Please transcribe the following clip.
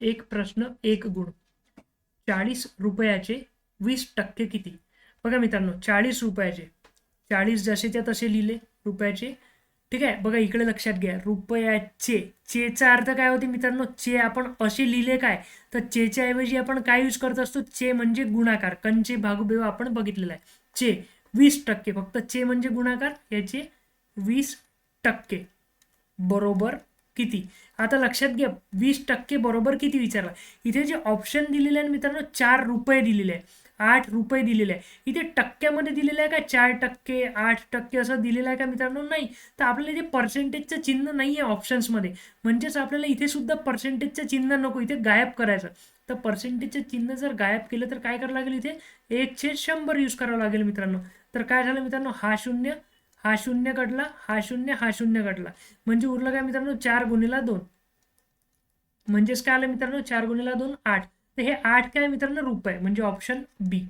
एक प्रश्न एक गुण. चाळीस रुपयाचे वीस टक्के किती? बघा मित्रांनो चाळीस रुपयाचे. चाळीस जसेच्या तसे लिहिले रुपयाचे. ठीक आहे बघा इकडे लक्षात घ्या. रुपयाचे चेचा अर्थ काय होते मित्रांनो? चे आपण असे लिहिले काय? तर चेच्या ऐवजी आपण काय यूज करत असतो? चे म्हणजे गुणाकार. कंचे भागुबेव आपण बघितलेला आहे. चे वीस टक्के. फक्त चे म्हणजे गुणाकार याचे वीस टक्के. बरोबर? किती? आता लक्षात घ्या वीस टक्के बरोबर किती विचारला? इथे जे ऑप्शन दिलेले आहे मित्रांनो चार रुपये दिलेले आहे आठ रुपये दिलेले आहे इथे टक्क्यामध्ये दिलेलं आहे का चार टक्के आठ टक्के असं दिलेलं आहे का मित्रांनो? नाही. तर आपल्याला इथे पर्सेंटेजचं चिन्ह नाही आहे ऑप्शन्समध्ये म्हणजेच आपल्याला इथे सुद्धा पर्सेंटेजचं चिन्ह नको इथे गायब करायचं. तर पर्सेंटेजचं चिन्ह जर गायब केलं तर काय करावं लागेल इथे? एकशे शंभर यूज करावं लागेल मित्रांनो. तर काय झालं मित्रांनो? हा शून्य हा शून्य कटला हा शून्य हा शून्य कटला म्हणजे उरलं काय मित्रांनो? चार गुणीला दोन. म्हणजेच काय आलं मित्रांनो? चार गुणीला दोन आठ. तर हे आठ काय मित्रांनो? रुपये. म्हणजे ऑप्शन बी